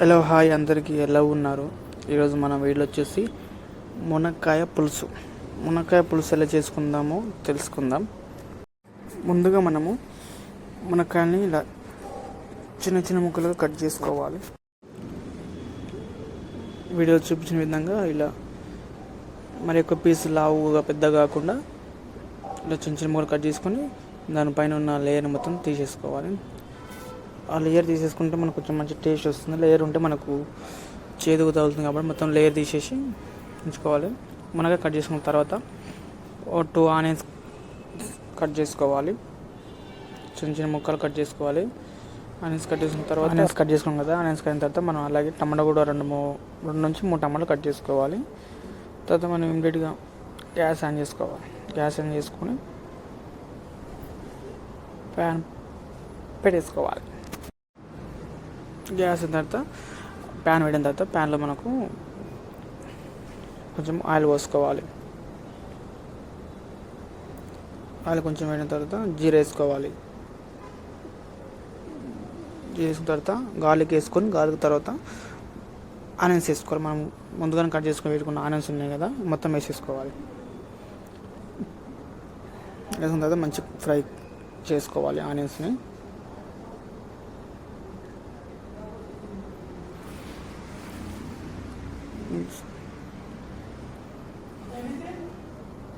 Hello hi అందరికీ ఎలా ఉన్నారు? ఈరోజు మన వీడియో వచ్చేసి మునక్కాయ పులుసు. మునక్కాయ పులుసు ఎలా చేసుకుందామో తెలుసుకుందాం. ముందుగా మనము మునక్కాయని ఇలా చిన్న చిన్న ముక్కలుగా కట్ చేసుకోవాలి. వీడియో చూపించిన విధంగా ఇలా మరి ఒక పీస్ లావుగా పెద్ద కాకుండా ఇలా చిన్న చిన్న ముక్కలు కట్ చేసుకొని దానిపైన ఉన్న లేయర్ మొత్తం తీసేసుకోవాలి. ఆ లేయర్ తీసేసుకుంటే మనకు కొంచెం మంచి టేస్ట్ వస్తుంది. లేయర్ ఉంటే మనకు చేదుగా తగులుతుంది కాబట్టి మొత్తం లేయర్ తీసేసి ఉంచుకోవాలి. మనగా కట్ చేసుకున్న తర్వాత ఓ టూ ఆనియన్స్ కట్ చేసుకోవాలి. చిన్న చిన్న ముక్కలు కట్ చేసుకోవాలి. ఆనియన్స్ కట్ చేసుకున్న తర్వాత ఆనియన్స్ కట్ చేసుకున్నాం కదా ఆనియన్స్ కట్టిన తర్వాత మనం అలాగే టమాటా కూడా రెండు రెండు నుంచి మూడు టమాటాలు కట్ చేసుకోవాలి. తర్వాత మనం ఇమ్మీడియట్గా గ్యాస్ ఆన్ చేసుకోవాలి. గ్యాస్ ఆన్ చేసుకొని ప్యాన్ పెట్టేసుకోవాలి. గ్యాస్ అయిన తర్వాత ప్యాన్ వేడిన తర్వాత ప్యాన్లో మనకు కొంచెం ఆయిల్ పోసుకోవాలి. ఆయిల్ కొంచెం వేడిన తర్వాత జీర వేసుకోవాలి. జీర వేసుకున్న తర్వాత గార్లిక్ వేసుకొని గార్లిక్ తర్వాత ఆనియన్స్ వేసుకోవాలి. మనం ముందుగానే కట్ చేసుకొని పెట్టుకున్న ఆనియన్స్ ఉన్నాయి కదా మొత్తం వేసేసుకోవాలి. వేసుకున్న తర్వాత మంచి ఫ్రై చేసుకోవాలి ఆనియన్స్ని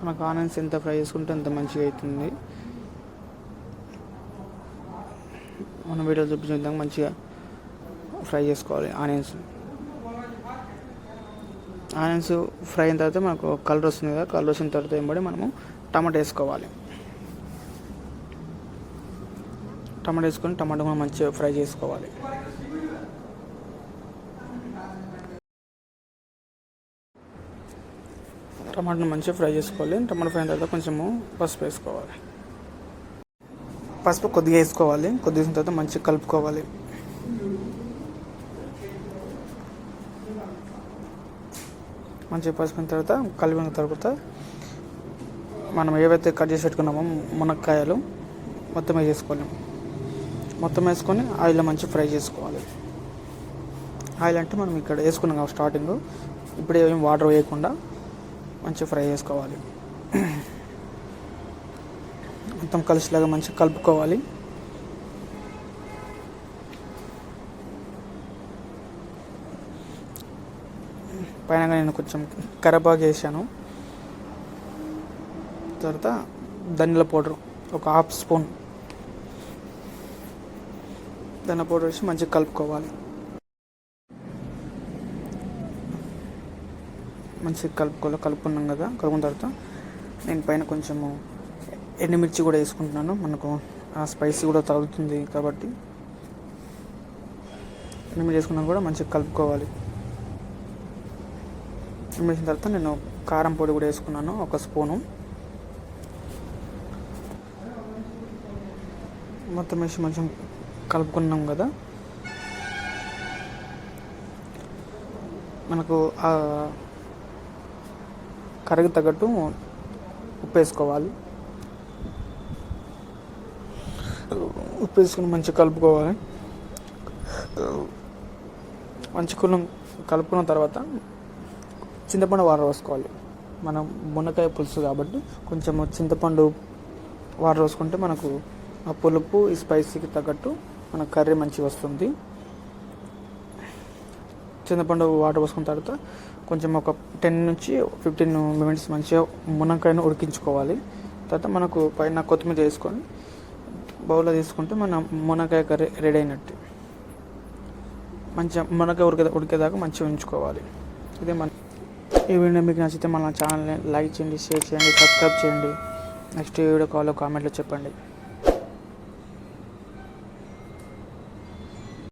మనకు ఆనియన్స్ ఎంత ఫ్రై చేసుకుంటే అంత మంచిగా అవుతుంది. మనం వీడియో చూపించిన విధంగా మంచిగా ఫ్రై చేసుకోవాలి ఆనియన్స్. ఆనియన్స్ ఫ్రై అయిన తర్వాత మనకు కలర్ వస్తుంది కదా కలర్ వచ్చిన తర్వాత ఏంబడి మనము టమాటా వేసుకోవాలి. టమాటా వేసుకొని టమాటా మనం మంచిగా ఫ్రై చేసుకోవాలి. టమాటాను మంచిగా ఫ్రై చేసుకోవాలి. టమాటా ఫ్రై అయిన తర్వాత కొంచెము పసుపు వేసుకోవాలి. పసుపు కొద్దిగా వేసుకోవాలి. కొద్దిగా వేసిన తర్వాత మంచిగా కలుపుకోవాలి. మంచిగా పసుపున తర్వాత కలిపిన తర్వాత మనం ఏవైతే కట్ చేసి పెట్టుకున్నామో మునక్కాయలు మొత్తం వేసేసుకోవాలి మొత్తం వేసుకొని ఆయిల్లో మంచిగా ఫ్రై చేసుకోవాలి. ఆయిల్ అంటే మనం ఇక్కడ వేసుకున్నాం కదా స్టార్టింగ్. ఇప్పుడు ఏం వాటర్ వేయకుండా మంచిగా ఫ్రై చేసుకోవాలి. మొత్తం కలిసిలాగా మంచిగా కలుపుకోవాలి. పైన నేను కొంచెం కరబాగా వేసాను. తర్వాత ధనియాల పౌడర్ ఒక హాఫ్ స్పూన్. ధనియాల పౌడర్ వేసి మంచిగా కలుపుకోవాలి. మంచిగా కలుపుకోవాలి కలుపుకున్నాం కదా కలుపుకున్న తర్వాత నేను పైన కొంచెము ఎండుమిర్చి కూడా వేసుకుంటున్నాను. మనకు ఆ స్పైసీ కూడా తగులుతుంది కాబట్టి ఎండుమిర్చి వేసుకున్నాక కూడా మంచిగా కలుపుకోవాలి. ఎండుమిర్చిన తర్వాత నేను కారం పొడి కూడా వేసుకున్నాను ఒక స్పూను. మొత్తం వేసి మంచిగా కలుపుకున్నాం కదా. మనకు ఆ కర్రీకి తగ్గట్టు ఉప్పు వేసుకోవాలి ఉప్పు వేసుకుని మంచిగా కలుపుకోవాలి. మంచిగా కలుపుకున్న తర్వాత చింతపండు వాటర్ పోసుకోవాలి. మనం మునకాయ పులుసు కాబట్టి కొంచెం చింతపండు వాటర్ పోసుకుంటే మనకు ఆ పులుపు ఈ స్పైసీకి తగ్గట్టు మన కర్రీ మంచిగా వస్తుంది. చింతపండు వాటర్ పోసుకున్న తర్వాత కొంచెం ఒక టెన్ నుంచి ఫిఫ్టీన్ మినిట్స్ మంచిగా మునక్కాయను ఉడికించుకోవాలి. తర్వాత మనకు పైన కొత్తిమీర వేసుకొని బౌల్లో తీసుకుంటే మన మునక్కాయ కర్రీ రెడీ అయినట్టు. మంచిగా మునక్కాయ ఉడికే ఉడికేదాకా మంచిగా ఉంచుకోవాలి. ఇదే మన ఈ వీడియో మీకు నచ్చితే మన ఛానల్ని లైక్ చేయండి షేర్ చేయండి సబ్స్క్రైబ్ చేయండి. నెక్స్ట్ వీడియో కాల్లో కామెంట్లో చెప్పండి.